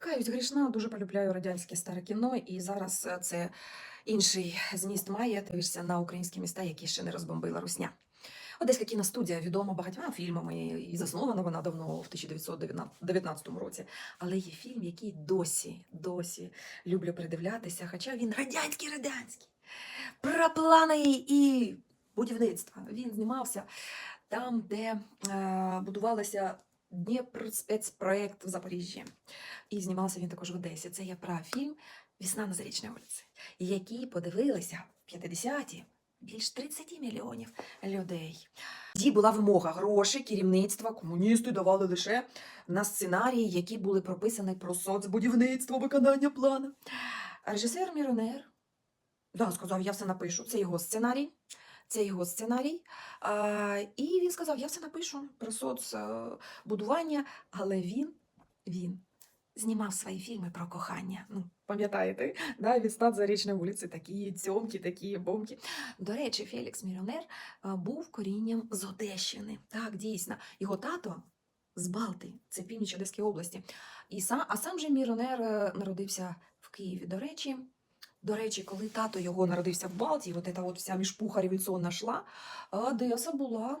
Каюсь грішна, дуже полюбляю радянське старе кіно, і зараз е, це інший зміст має. Дивишся на українські міста, які ще не розбомбила Русня. Одеська кіностудія відома багатьма фільмами, і заснована вона давно в 1919 році. Але є фільм, який досі, досі люблю придивлятися, хоча він радянський радянський, про плани і будівництва. Він знімався там, де е, будувалася Дніпрспецпроект в Запоріжжі. І знімався він також в Одесі. Це є про фільм Весна на Зарічній вулиці, який подивилися в 50-ті більш 30 мільйонів людей. Тоді була вимога грошей, керівництва, комуністи давали лише на сценарії, які були прописані про соцбудівництво, виконання плану. Режисер Міронер да, сказав, я все напишу. Це його сценарій. Це його сценарій. І він сказав: я все напишу про соцбудування, але він, він знімав свої фільми про кохання. Ну, пам'ятаєте, да, відстав за річної вулиці, такі цьомки, такі бомки. До речі, Фелікс Мільйонер був корінням з Одещини. Так, дійсно. Його тато з Балти, це північ Одеської області. І сам, а сам же Міронер е, народився в Києві. До речі, до речі, коли тато його народився в Балті, от ця от вся мішпуха революційна шла, Одеса була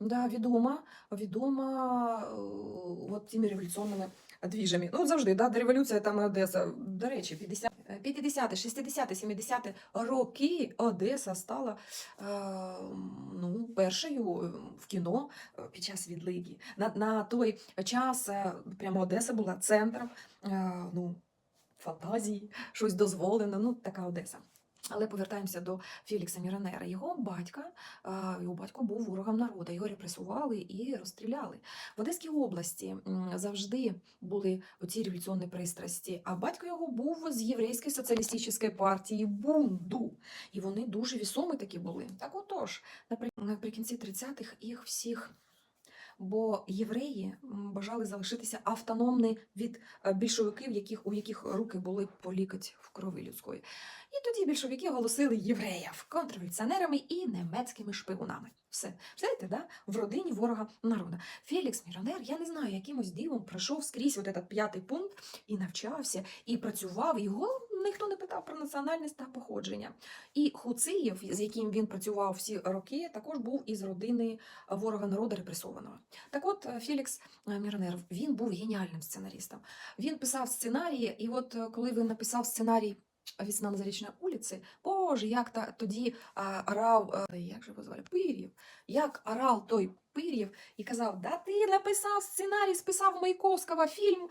да, відома, відома е, от цими революційними двіжами. Ну, завжди, да, революція, там Одеса. До речі, 50, 50 60 70 роки Одеса стала е, ну, першою е, в кіно під час відлиги. На, на той час прямо Одеса була центром ну, фантазії, щось дозволено, ну, така Одеса. Але повертаємося до Фелікса Міронера. Його батька, його батько був ворогом народу, його репресували і розстріляли. В Одеській області завжди були оці революційні пристрасті, а батько його був з єврейської соціалістичної партії Бунду. І вони дуже вісомі такі були. Так отож, напри- наприкінці 30-х їх всіх. Бо євреї бажали залишитися автономні від е, більшовиків, яких, у яких руки були по лікоть в крові людської. І тоді більшовики оголосили євреїв контрреволюціонерами і німецькими шпигунами. Все, знаєте, да? в родині ворога народу. Фелікс Міронер, я не знаю, якимось дивом пройшов скрізь от этот п'ятий пункт і навчався, і працював. Його ніхто не питав про національність та походження. І Хуциєв, з яким він працював всі роки, також був із родини ворога народу репресованого. Так от е, Фелікс е, Міронер, він був геніальним сценаристом. Він писав сценарії, і от е, коли він написав сценарій Весна на Зарічній вулиці, боже, як та тоді а, орав, а, як же його звали, Пир'єв, як орав той Пир'єв і казав, да ти написав сценарій, списав Маяковського фільм,